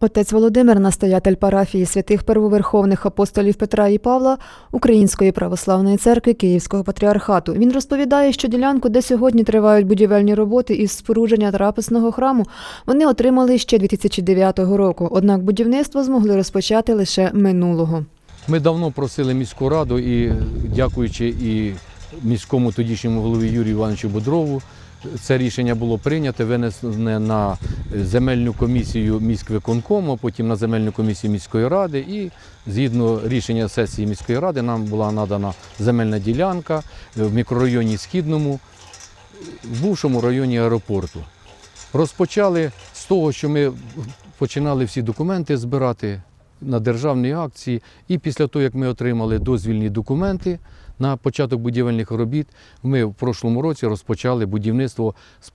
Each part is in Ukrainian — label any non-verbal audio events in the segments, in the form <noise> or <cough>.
Отець Володимир, настоятель парафії святих первоверховних апостолів Петра і Павла Української православної церкви Київського патріархату. Він розповідає, що ділянку, де сьогодні тривають будівельні роботи із спорудження трапезного храму, вони отримали ще 2009 року. Однак будівництво змогли розпочати лише минулого. Ми давно просили міську раду і дякуючи і міському тодішньому голові Юрію Івановичу Бодрову, це рішення було прийнято, винесене на земельну комісію міськвиконкому, потім на земельну комісію міської ради. І згідно рішення сесії міської ради нам була надана земельна ділянка в мікрорайоні Східному, в бувшому районі аеропорту. Розпочали з того, що ми починали всі документи збирати на державні акції. І після того, як ми отримали дозвільні документи на початок будівельних робіт, ми в прошлому році розпочали будівництво з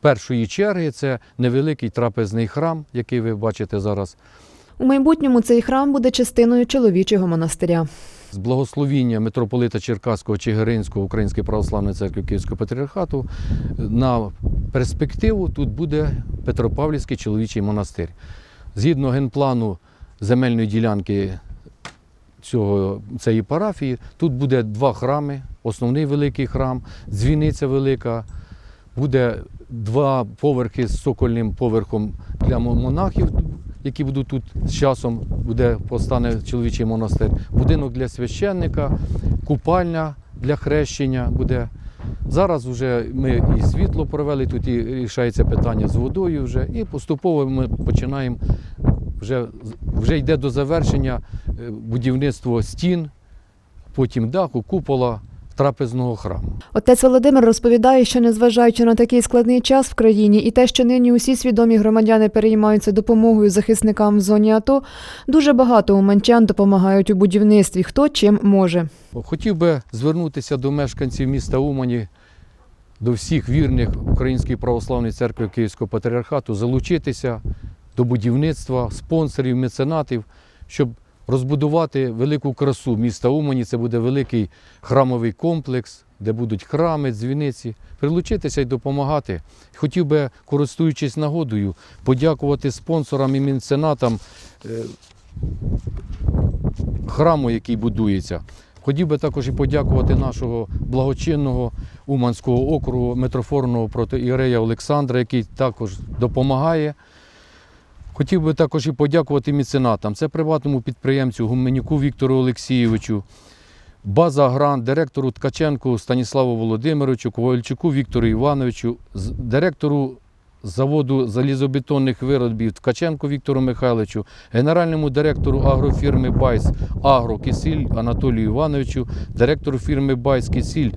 першої черги. Це невеликий трапезний храм, який ви бачите зараз. У майбутньому цей храм буде частиною чоловічого монастиря. З благословіння митрополита Черкаського Чигиринського Української православної церкви Київського патріархату на перспективу тут буде Петропавлівський чоловічий монастир. Згідно генплану земельної ділянки цього, цієї парафії, тут буде два храми, основний великий храм, дзвіниця велика, буде два поверхи з сокольним поверхом для монахів, які будуть тут з часом, буде постане чоловічий монастир, будинок для священника, купальня для хрещення буде. Зараз вже ми і світло провели, тут і рішається питання з водою вже, і поступово ми починаємо, вже, вже йде до завершення е, будівництво стін, потім даху, купола трапезного храму. Отець Володимир розповідає, що незважаючи на такий складний час в країні і те, що нині усі свідомі громадяни переймаються допомогою захисникам в зоні АТО, дуже багато уманчан допомагають у будівництві, хто чим може. Хотів би звернутися до мешканців міста Умані, до всіх вірних Української православної церкви Київського патріархату, залучитися до будівництва, спонсорів, меценатів, щоб розбудувати велику красу міста Умані. Це буде великий храмовий комплекс, де будуть храми, дзвіниці. Прилучитися і допомагати. Хотів би, користуючись нагодою, подякувати спонсорам і меценатам е, храму, який будується. Хотів би також і подякувати нашого благочинного Уманського округу митрофорного протоірея Олександра, який також допомагає. Хотів би також і подякувати меценатам. Це приватному підприємцю Гуменюку Віктору Олексійовичу, База Грант, директору Ткаченку Станіславу Володимировичу, Ковальчуку Віктору Івановичу, директору заводу залізобетонних виробів Ткаченку Віктору Михайловичу, генеральному директору агрофірми Байс Агро Кисіль Анатолію Івановичу, директору фірми Байс Кисіль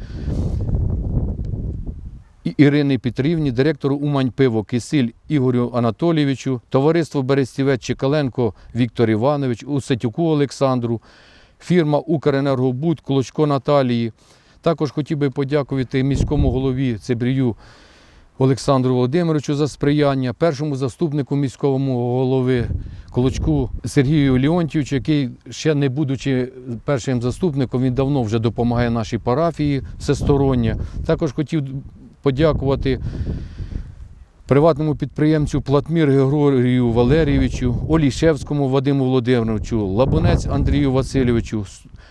Ірини Петрівні, директору Умань Пиво Кисиль Ігорю Анатолійовичу, товариство Берестівець Чекаленко Віктор Іванович, Усатюку Олександру, фірма Укренергобуд Клочко Наталії. Також хотів би подякувати міському голові Цибрію Олександру Володимировичу за сприяння, першому заступнику міського голови Колочку Сергію Леонтьовичу, який ще не будучи першим заступником, він давно вже допомагає нашій парафії всесторонньо. Також хотів подякувати приватному підприємцю Платмір Григорію Валерійовичу, Олішевському Вадиму Володимировичу, Лабунець Андрію Васильовичу,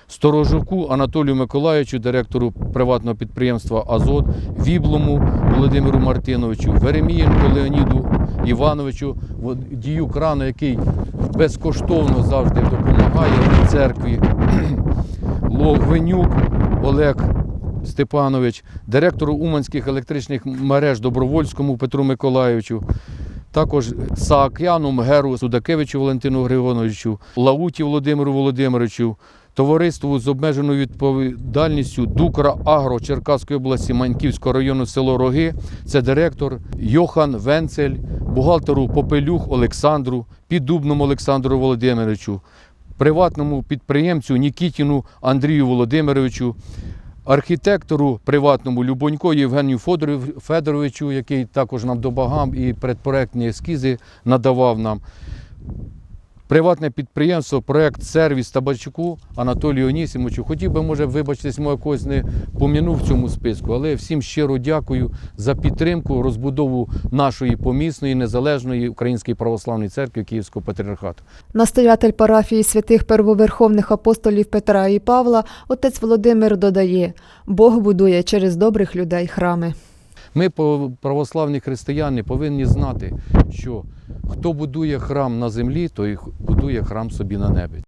Сторожуку Анатолію Миколаївичу, директору приватного підприємства Азот, Віблому Володимиру Мартиновичу, Веремієнко Леоніду Івановичу, водію крану, який безкоштовно завжди допомагає церкві. <clears throat> Логвинюк Олег Степанович, директору Уманських електричних мереж Добровольському Петру Миколаївичу, також Саакяну Мгеру Судакевичу Валентину Григоровичу, Лауті Володимиру Володимировичу, товариству з обмеженою відповідальністю Дукра Агро Черкаської області Маньківського району село Роги. Це директор Йохан Венцель, бухгалтеру Попелюх Олександру, Піддубному Олександру Володимировичу, приватному підприємцю Нікітіну Андрію Володимировичу, архітектору приватному Любонько Євгенію Федоров- Федоровичу, який також нам допомагав і предпроектні ескізи надавав нам. Приватне підприємство, проект сервіс Табачуку Анатолію Онісімовичу. Хотів би, може, вибачитись, може, когось не помінув в цьому списку, але всім щиро дякую за підтримку, розбудову нашої помісної незалежної Української православної церкви Київського патріархату. Настоятель парафії святих первоверховних апостолів Петра і Павла, отець Володимир додає: Бог будує через добрих людей храми. Ми, православні християни, повинні знати, що хто будує храм на землі, той будує храм собі на небі.